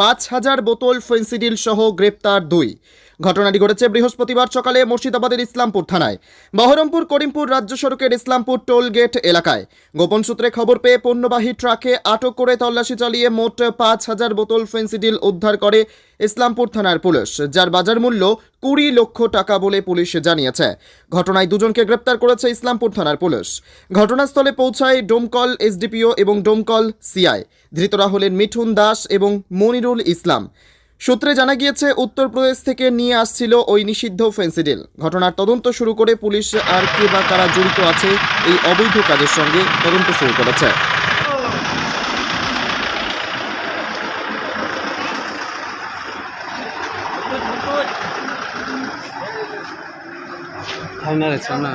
পাঁচ হাজার বোতল ফেন্সিডিল সহ গ্রেপ্তার দুই। ঘটনাটি ঘটেছে বৃহস্পতিবার সকালে মুর্শিদাবাদের ইসলামপুর থানায়। বহরমপুর করিমপুর রাজ্য সড়কের ইসলামপুর টোল গেট এলাকায়। গোপন সূত্রে খবর পেয়ে পণ্যবাহী ট্রাকে আটক করে তল্লাশি চালিয়ে মোট পাঁচ হাজার বোতল ফেন্সিডিল উদ্ধার করে ইসলামপুর থানার পুলিশ, যার বাজার মূল্য কুড়ি লক্ষ টাকা বলে পুলিশ জানিয়েছে। ঘটনায় দুজনকে গ্রেপ্তার করেছে ইসলামপুর থানার পুলিশ। ঘটনাস্থলে পৌঁছায় ডোমকল এসডিপিও এবং ডোমকল সিআই। ধৃতরা হলেন মিঠুন দাস এবং মনিরুল ইসলাম। সূত্রে জানা গিয়েছে, উত্তরপ্রদেশ থেকে নিয়ে আসছিল ওই নিষিদ্ধ ফেন্সিডিল। ঘটনার তদন্ত শুরু করে পুলিশ আর কে বা কারা জড়িত আছে এই অবৈধ কাজের সঙ্গে তদন্ত শুরু করেছে। না?